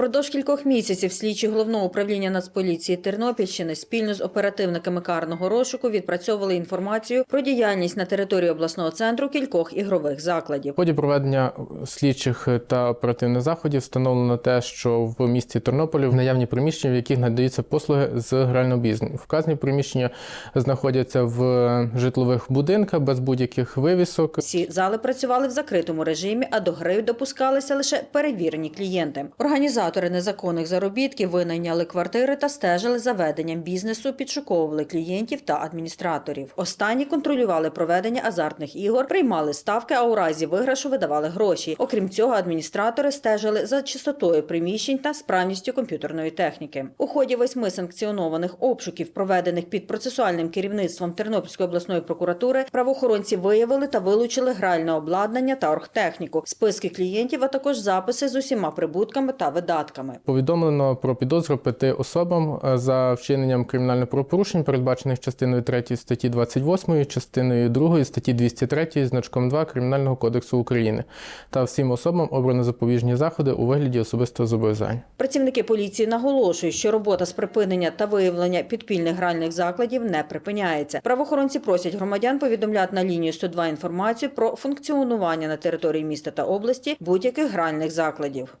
Продовж кількох місяців слідчі головного управління Нацполіції Тернопільщини спільно з оперативниками карного розшуку відпрацьовували інформацію про діяльність на території обласного центру кількох ігрових закладів. В ході проведення слідчих та оперативних заходів встановлено те, що в місті Тернополі в наявні приміщення, в яких надаються послуги з грального бізнесу. Вказані приміщення знаходяться в житлових будинках без будь-яких вивісок. Всі зали працювали в закритому режимі, а до гри допускалися лише перевірені клієнти. Організатори незаконних заробітків винайняли квартири та стежили за веденням бізнесу, підшуковували клієнтів та адміністраторів. Останні контролювали проведення азартних ігор, приймали ставки, а у разі виграшу видавали гроші. Окрім цього, адміністратори стежили за чистотою приміщень та справністю комп'ютерної техніки. У ході восьми санкціонованих обшуків, проведених під процесуальним керівництвом Тернопільської обласної прокуратури, правоохоронці виявили та вилучили гральне обладнання та оргтехніку, списки клієнтів, а також записи з усіма прибутками та видатками. Повідомлено про підозру п'яти особам е, за вчиненням кримінальних правопорушень, передбачених частиною 3 статті 28, частиною 2 статті 203 значком 2 Кримінального кодексу України та всім особам обрано запобіжні заходи у вигляді особистого зобов'язання. Працівники поліції наголошують, що робота з припинення та виявлення підпільних гральних закладів не припиняється. Правоохоронці просять громадян повідомляти на лінію 102 інформацію про функціонування на території міста та області будь-яких гральних закладів.